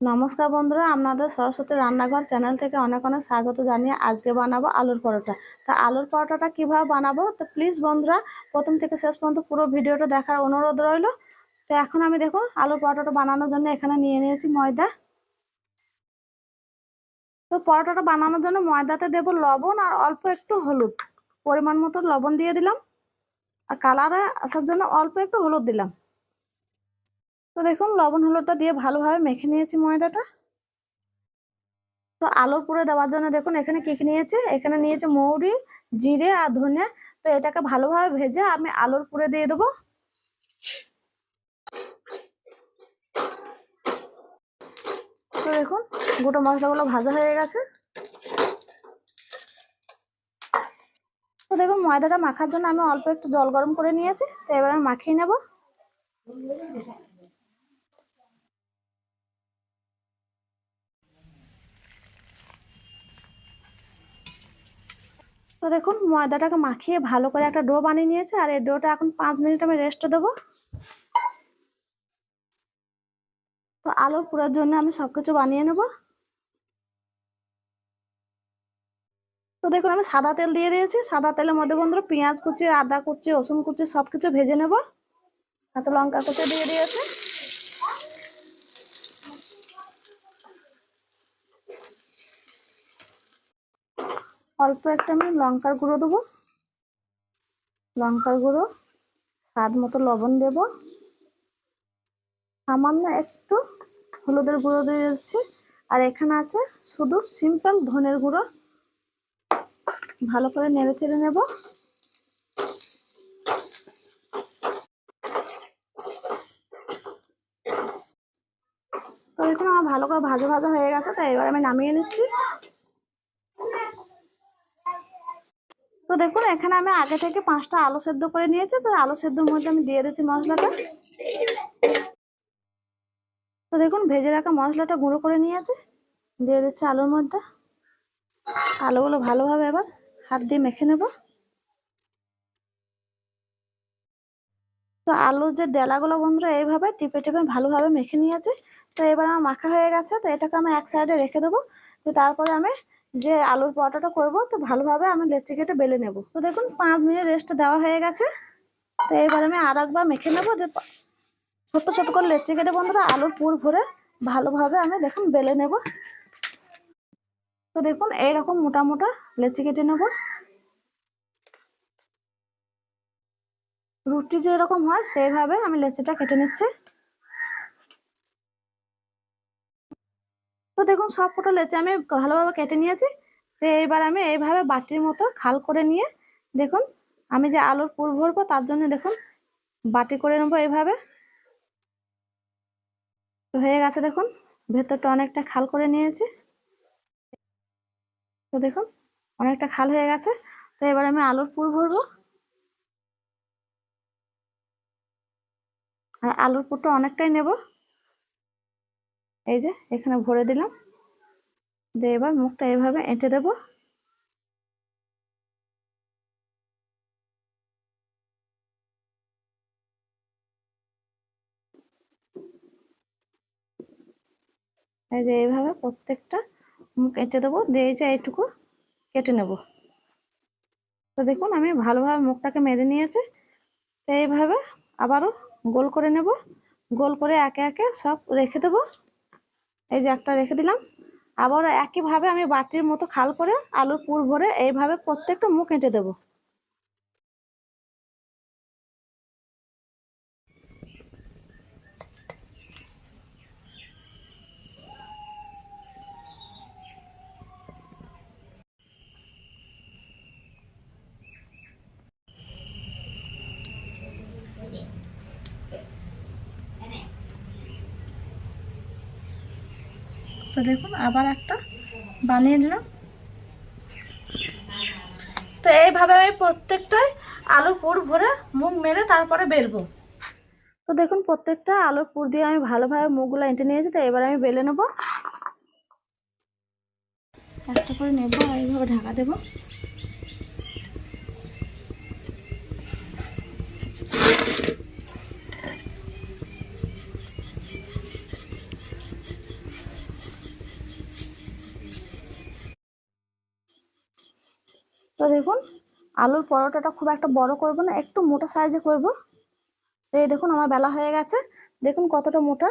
নমস্কার বন্ধুরা, আপনাদের সরস্বতী রান্নাঘর চ্যানেল থেকে অনেক অনেক স্বাগত জানিয়ে আজকে বানাবো আলুর পরোটা। তা আলুর পরোটাটা কীভাবে বানাবো? তো প্লিজ বন্ধুরা, প্রথম থেকে শেষ পর্যন্ত পুরো ভিডিওটা দেখার অনুরোধ রইল। তো এখন আমি দেখুন আলুর পরোটাটা বানানোর জন্য এখানে নিয়ে নিয়েছি ময়দা। তো পরোটাটা বানানোর জন্য ময়দাতে দেবো লবণ আর অল্প একটু হলুদ। পরিমাণ মতো লবণ দিয়ে দিলাম। আর কালারে আসার জন্য অল্প একটু হলুদ দিলাম। তো দেখুন, লবণ, হলুদটা দিয়ে ভালোভাবে মেখে নিয়েছি ময়দাটা। তো আলুর পুরে দেওয়ার জন্য দেখুন, এখানে কি নিয়েছে? এখানে নিয়েছে মৌরি, জিরে আর ধনে। তো এটাকে ভালোভাবে ভেজে আমি আলুর পুরে দিয়ে দেবো। তো দেখুন, গোটা মশলাগুলো ভাজা হয়ে গেছে। তো দেখুন, ময়দাটা মাখার জন্য আমি অল্প একটু জল গরম করে নিয়েছি। তো এবার আমি মাখিয়ে নেব। তো দেখুন, ময়দাটাকে মাখিয়ে ভালো করে একটা ডো বানিয়ে নিয়েছে, আর এই ডোটা এখন পাঁচ মিনিট আমি রেস্ট দেবো। তো আলুর পুরার জন্য আমি সব কিছু বানিয়ে নেব। তো দেখুন, আমি সাদা তেল দিয়ে দিয়েছি। সাদা তেলের মধ্যে বন্ধুরা পেঁয়াজ কুচি, আদা কুচি, রসুন কুচি সব কিছু ভেজে নেব। কাঁচা লঙ্কা কুচি দিয়ে দিয়েছে। অল্প একটা আমি লঙ্কার গুঁড়ো দেবো। লঙ্কার গুঁড়ো, স্বাদ মতো লবণ দেব। সামান্য একটু হলুদের গুঁড়ো দিয়ে দিচ্ছি। আর এখানে আছে শুধু সিম্পল ধনের গুঁড়ো। ভালো করে নেড়ে চেড়ে নেব। তো এখানে আমার ভালো করে ভাজা ভাজা হয়ে গেছে, তাই এবার আমি নামিয়ে নিচ্ছি। তো দেখুন, এখানে আমি আগে থেকে পাঁচটা আলু সেদ্ধ করে নিয়েছি। তো আলু সেদ্ধর মধ্যে আমি দিয়ে দিচ্ছি মশলাটা। তো দেখুন, ভেজে রাখা মশলাটা গুঁড়ো করে নিয়েছে। দিয়ে দিচ্ছি আলুর মধ্যে। আলুগুলো ভালোভাবে এবার হাত দিয়ে মেখে নেব। তো আলুর যে ডেলাগুলো বন্ধুরা, এইভাবে টিপে টিপে ভালোভাবে মেখে নিয়েছে। তো এবার আমার মাখা হয়ে গেছে। তো এটাকে আমি এক সাইডে রেখে দেবো। তো তারপরে আমি যে আলুর পরোটাটা করব, তো ভালোভাবে আমি লেচি কেটে বেলে নেব। তো দেখুন, পাঁচ মিনিট রেস্ট দেওয়া হয়ে গেছে। তো এবার আমি আর একবার মেখে নেব। ছোট্ট ছোট করে লেচি কেটে বন্ধুরা, আলুর পুর ভরে ভালোভাবে আমি দেখুন বেলে নেব। তো দেখুন, এইরকম মোটা মোটা লেচি কেটে নেব। রুটি যেরকম হয়, সেইভাবে আমি লেচিটা কেটে নিচ্ছি। তো দেখুন, সব পটল লেচি আমি ভালোভাবে কেটে নিয়েছি। তো এইবার আমি এইভাবে বাটির মতো খাল করে নিয়ে, দেখুন, আমি যে আলুর পুর ভরবো তার জন্য দেখুন, বাটি করে নেব এইভাবে। তো হয়ে গেছে দেখুন, ভেতরটা অনেকটা খাল করে নিয়েছি। তো দেখুন, অনেকটা খাল হয়ে গেছে। তো এবার আমি আলুর পুর ভরবো। আর আলুর পুরটা অনেকটাই নেব। এই যে, এখানে ভরে দিলাম। দিয়ে এবার মুখটা এভাবে এঁটে দেব। এই যে এইভাবে প্রত্যেকটা মুখ এঁটে দেবো। দিয়ে যে এইটুকু কেটে নেব। তো দেখুন, আমি ভালোভাবে মুখটাকে মেরে নিয়েছি। তো এইভাবে আবারও গোল করে নেব। গোল করে একে একে সব রেখে দেবো। এই যে একটা রেখে দিলাম। আবার একইভাবে আমি বাটির মতো খাল করে আলুর পুর ভরে এইভাবে প্রত্যেকটা মুখ এঁটে দেবো। তো দেখুন, আবার একটা বানিয়ে নিলাম। তো এইভাবে আমি প্রত্যেকটাই আলুর পুর ভরে মুখ মেরে তারপরে বেরবো তো দেখুন, প্রত্যেকটা আলুর পুর দিয়ে আমি ভালোভাবে মুখগুলো এঁটে নিয়েছি, তো এবার আমি বেলে নেব। একটা করে নেব আর এইভাবে ঢাকা দেবো। তো দেখুন, আলুর পরোটাটা খুব একটা বড় করব না, একটু মোটা সাইজে করব। তো এই দেখুন, আমার বেলা হয়ে গেছে। দেখুন কতটা মোটা।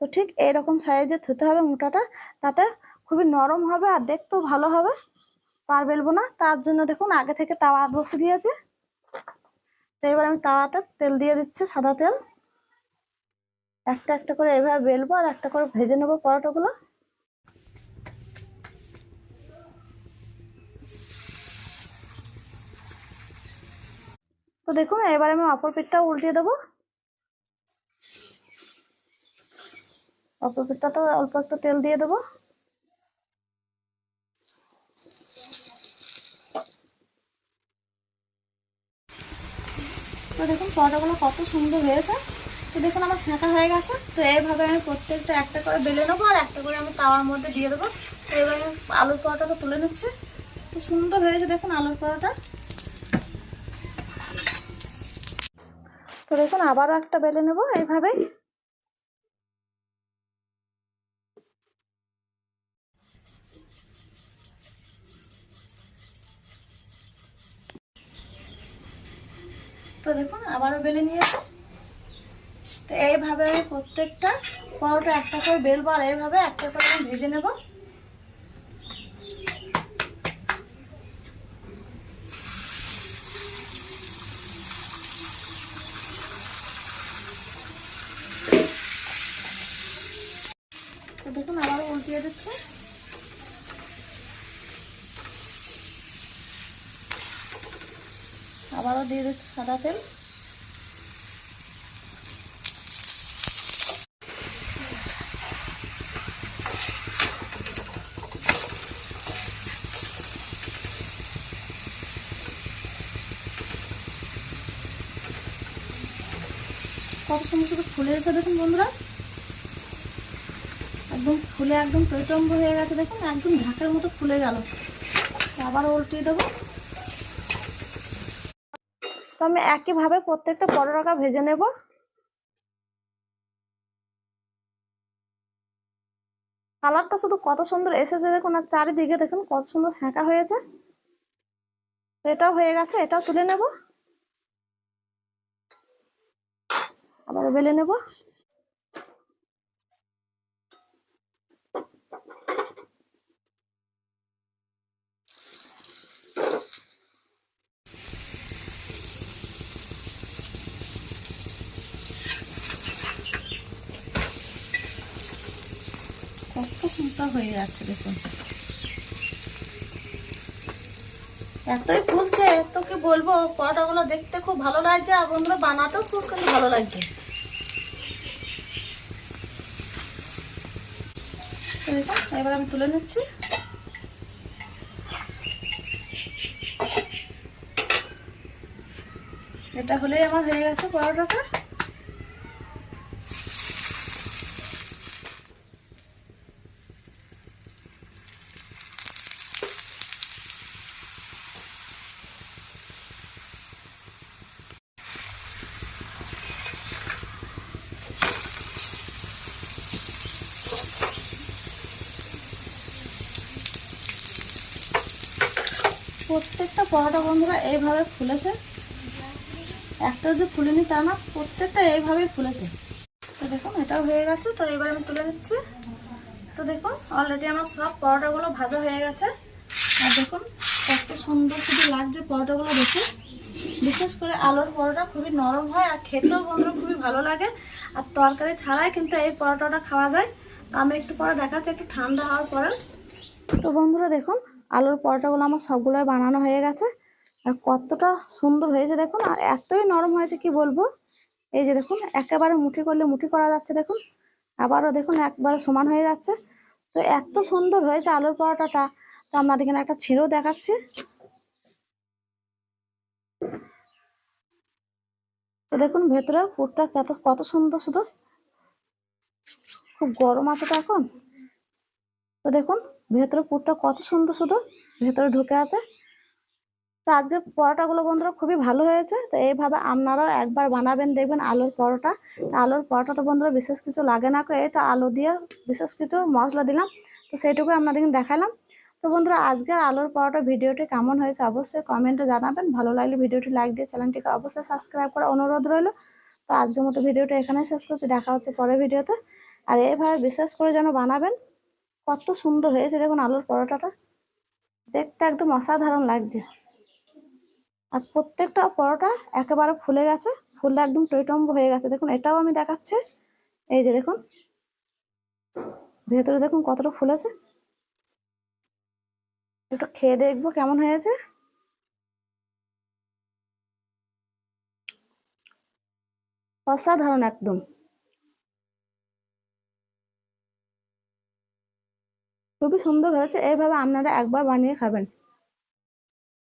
তো ঠিক এইরকম সাইজে থুতে হবে মোটাটা, তাতে খুবই নরম হবে আর দেখতেও ভালো হবে। পার বেলবো না, তার জন্য দেখুন আগে থেকে তাওয়া বসে দিয়েছে। তো এবার আমি তাওয়াতে তেল দিয়ে দিচ্ছি সাদা তেল। একটা একটা করে এভাবে বেলবো আর একটা করে ভেজে নেব পরোটাগুলো। তো দেখুন, এবার আমি অপর পিঠটাও উল্টিয়ে দেবো। অপর পিঠটাতে অল্প একটু তেল দিয়ে দেবো। তো দেখুন, পরোটাগুলো কত সুন্দর হয়েছে। তো দেখুন, আমার ছাঁকা হয়ে গেছে। তো এইভাবে আমি প্রত্যেকটা একটা করে বেলে নেব আর একটা করে আমি তাওয়ার মধ্যে দিয়ে দেবো। তো এবার আমি আলুর পরোটাটা তুলে নিচ্ছি। তো সুন্দর হয়েছে দেখুন, আলুর পরোটা। তো দেখুন, আবারও একটা বেলে নেব এইভাবেই তো দেখুন, আবারও বেলে নিয়েছে। তো এইভাবে আমি প্রত্যেকটা পরোটা একটা করে বেলবো, আর এইভাবে একটা করে আমি ভেজে নেব তো দেখুন আবারও উল্টিয়ে দিচ্ছে আবারও দিয়ে দিচ্ছে সাদা তেল। কত সুন্দর সুন্দর ফুলে এসে দেখুন বন্ধুরা। একদম ফুলে একদম টৈটম্ব হয়ে গেছে দেখুন, একদম ঢাকার মতো ফুলে গেল। আবার উল্টিয়ে দেবো। তো আমি একইভাবে প্রত্যেকটা পরোটাকা ভেজে নেব। কালারটা শুধু কত সুন্দর এসেছে দেখুন, আর চারিদিকে দেখুন কত সুন্দর সেঁকা হয়েছে। এটাও হয়ে গেছে, এটাও তুলে নেব। আবার বেলে নেব। ফুলটা হয়ে যাচ্ছে দেখুন। এতই ফুলছে তো কি বলব, পরোটাগুলো দেখতে খুব ভালো লাগছে, আর বন্ধুরা বানাতেও খুব কিন্তু ভালো লাগছে। এবার আমি তুলে নিচ্ছি। এটা হলেই আমার হয়ে গেছে পরোটাটা। প্রত্যেকটা পরোটা বন্ধুরা এইভাবে ফুলেছে। একটা যে ফুলেনি তা না, প্রত্যেকটা এইভাবেই ফুলেছে। তো দেখুন, এটাও হয়ে গেছে। তো এবার আমি তুলে নিচ্ছি। তো দেখুন অলরেডি আমার সব পরোটাগুলো ভাজা হয়ে গেছে। আর দেখুন, কত সুন্দর শুধু লাগছে পরোটাগুলো দেখে। বিশেষ করে আলুর পরোটা খুবই নরম হয় আর খেতেও বন্ধুরা খুবই ভালো লাগে। আর তরকারি ছাড়াই কিন্তু এই পরোটাটা খাওয়া যায়। আমি একটু পরে দেখাচ্ছি, একটু ঠান্ডা হওয়ার পরে। তো বন্ধুরা দেখুন আলুর পরোটাগুলো আমার সবগুলোই বানানো হয়ে গেছে। আর কতটা সুন্দর হয়েছে দেখুন, আর এতই নরম হয়েছে কি বলব? এই যে দেখুন, একেবারে মুঠি করলে মুঠি করা যাচ্ছে দেখুন। আবারও দেখুন, একবারে সমান হয়ে যাচ্ছে। তো এত সুন্দর হয়েছে আলুর পরোটাটা। তো আপনাদের এখানে একটা ছিঁড়েও দেখাচ্ছি। তো দেখুন, ভেতরে পুরটা কত কত সুন্দর শুধু। খুব গরম আছে তো এখন। তো দেখুন ভেতরে পুরটা কত সুন্দর শুধু ভেতরে ঢুকে আছে। তো আজকে পরোটাগুলো বন্ধুরা খুবই ভালো হয়েছে। তো এইভাবে আপনারাও একবার বানাবেন, দেখবেন আলুর পরোটা। আলুর পরোটা তো বন্ধুরা বিশেষ কিছু লাগে না এই তো আলু দিয়ে বিশেষ কিছু মশলা দিলাম। তো সেইটুকু আপনাদের দেখালাম। তো বন্ধুরা আজকের আলুর পরোটা ভিডিওটি কেমন হয়েছে অবশ্যই কমেন্টে জানাবেন। ভালো লাগলে ভিডিওটি লাইক দিয়ে চ্যানেলটিকে অবশ্যই সাবস্ক্রাইব করার অনুরোধ রইল। তো আজকের মতো ভিডিওটা এখানেই শেষ করছি। দেখা হচ্ছে পরের ভিডিওতে। আর এইভাবে বিশেষ করে যেন বানাবেন কত সুন্দর হয়েছে দেখুন আলুর পরোটাটা। দেখতে একদম অসাধারণ লাগছে। আর প্রত্যেকটা পরোটা একেবারে ফুলে গেছে ফুললে একদম টইটম্ব হয়ে গেছে। দেখুন, এটাও আমি দেখাচ্ছি। এই যে দেখুন, ভেতরে দেখুন কতটা ফুলেছে। একটু খেয়ে দেখব কেমন হয়েছে। অসাধারণ একদম। খুবই সুন্দর হয়েছে। এইভাবে আপনারা একবার বানিয়ে খাবেন।